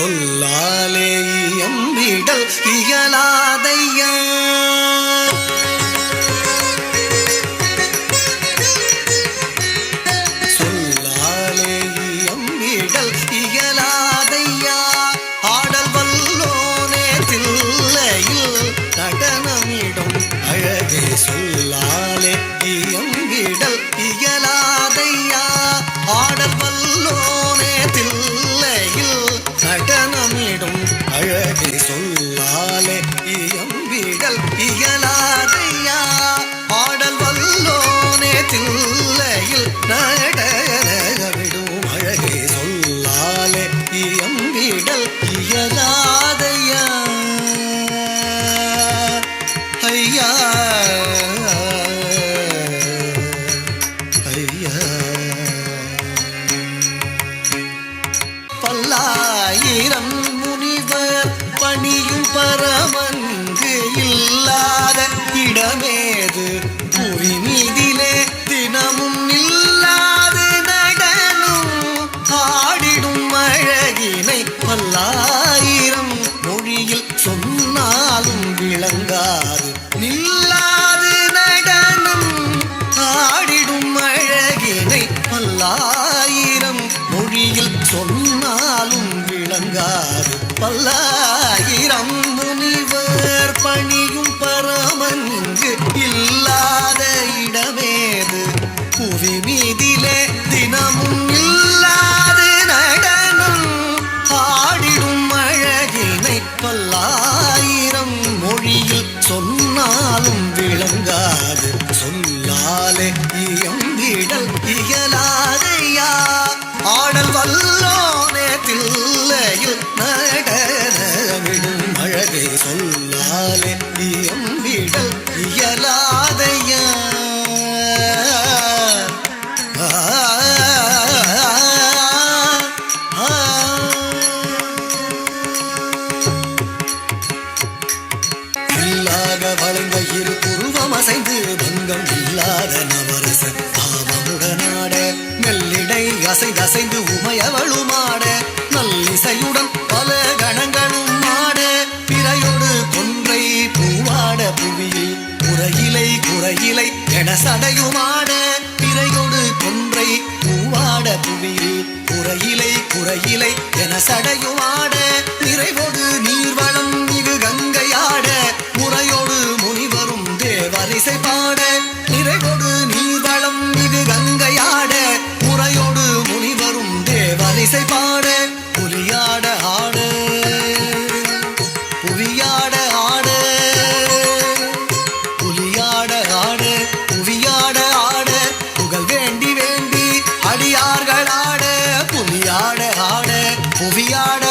சொல்லாலே எம்பிடல் இயலாதையா? அழகி சொல்லாலே இயம்பிடல் இயலாதையா? பாடல் வல்லோனே தில்லையில் நடனமிடும் முனிவர் பணியும் பரமங்கு இல்லாத இடமேது. புரி மீதிலே தினமும் இல்லாது நடனும் ஆடிடும் அழகினை பல்லாயிரம். மொழியில் சொன்னாலும் விளங்காது. நில்லாது நடனம் ஆடிடும் அழகினை பல்லாயிரம். மொழியில் சொன்னாலும் விளங்காது. பல்லாயிரம் அசைந்து உமையவளும் ஆட நல்லிசையுடன் பல கணங்களும் ஆட பிறையோடு கொன்றை பூவாட புவியில் குறையிலை குறையிலை என சடையுமாட பிறையோடு கொன்றை பூவாட புவியில் குறையிலை குறையிலை என சடையுமாட நிறைவோடு நீர்வளம் மிகு கங்கையாட முறையோடு முனிவரும் தேவரிசை பாட நிறை புகழை பாட புலியாட ஆடு. புவியாட ஆடு. புலியாட ஆடு புவியாட ஆடு. புகழ் வேண்டி வேண்டி அடியார்கள் ஆட புலியாட ஆடு புவியாட